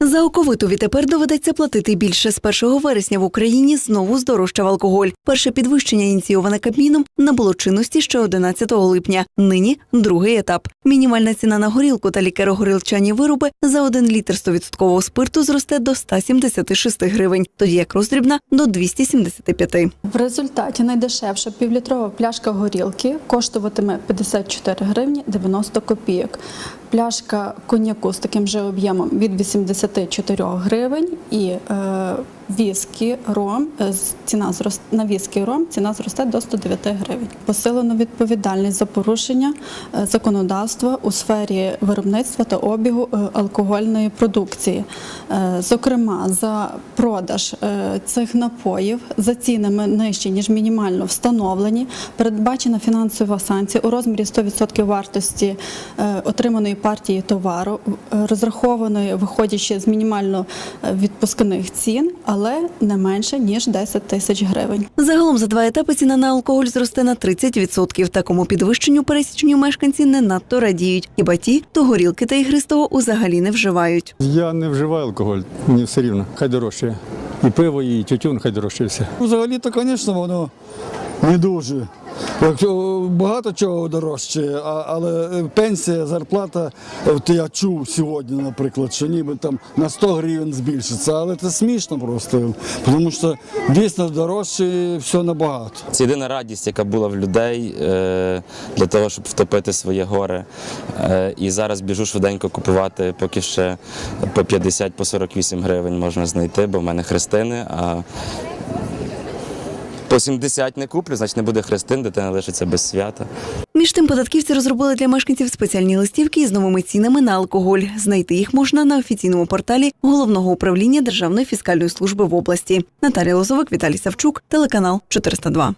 За оковиту відтепер доведеться платити більше. З 1 вересня в Україні знову здорожчав алкоголь. Перше підвищення, ініційоване Кабміном, набуло чинності ще 11 липня. Нині другий етап. Мінімальна ціна на горілку та лікеро-горілчані вироби за один літр 100% спирту зросте до 176 гривень, тоді як роздрібна – до 275. В результаті найдешевша півлітрова пляшка горілки коштуватиме 54 гривні 90 копійок. Пляшка коньяку з таким же об'ємом від 84 гривень і е, віскі ром е, ціна зрос- на віскі ром ціна зросте до 109 гривень. Посилено відповідальність за порушення е, законодавства у сфері виробництва та обігу е, алкогольної продукції. Зокрема, за продаж цих напоїв за цінами нижчі, ніж мінімально встановлені, передбачена фінансова санкція у розмірі 100% вартості отриманої партії товару, розрахованої виходячи з мінімально відпускних цін, але не менше ніж 10 тисяч гривень. Загалом за два етапи ціна на алкоголь зросте на 30%. Такому підвищенню пересічні мешканці не надто радіють. Хіба ті, то горілки та ігристого узагалі не вживають. Я не вживаю алкоголь, мені все рівно, хай дорожче. І пиво, і тютюн, хай дорожче все. Взагалі-то, звісно, воно не дуже. Якщо Багато чого дорожче, але е, пенсія, зарплата, от я чув сьогодні, наприклад, що ніби там на 100 гривень збільшиться, але це смішно просто, тому що дійсно дорожче все набагато. Це єдина радість, яка була в людей е, для того, щоб втопити своє горе. Е, І зараз біжу швиденько купувати, поки ще по 50 по 48 гривень можна знайти, бо в мене хрестини. А по 70 не куплю, значить не буде хрестин, дитина лишиться без свята. Між тим, податківці розробили для мешканців спеціальні листівки із новими цінами на алкоголь. Знайти їх можна на офіційному порталі головного управління Державної фіскальної служби в області. Наталія Лозовик, Віталій Савчук, телеканал 402.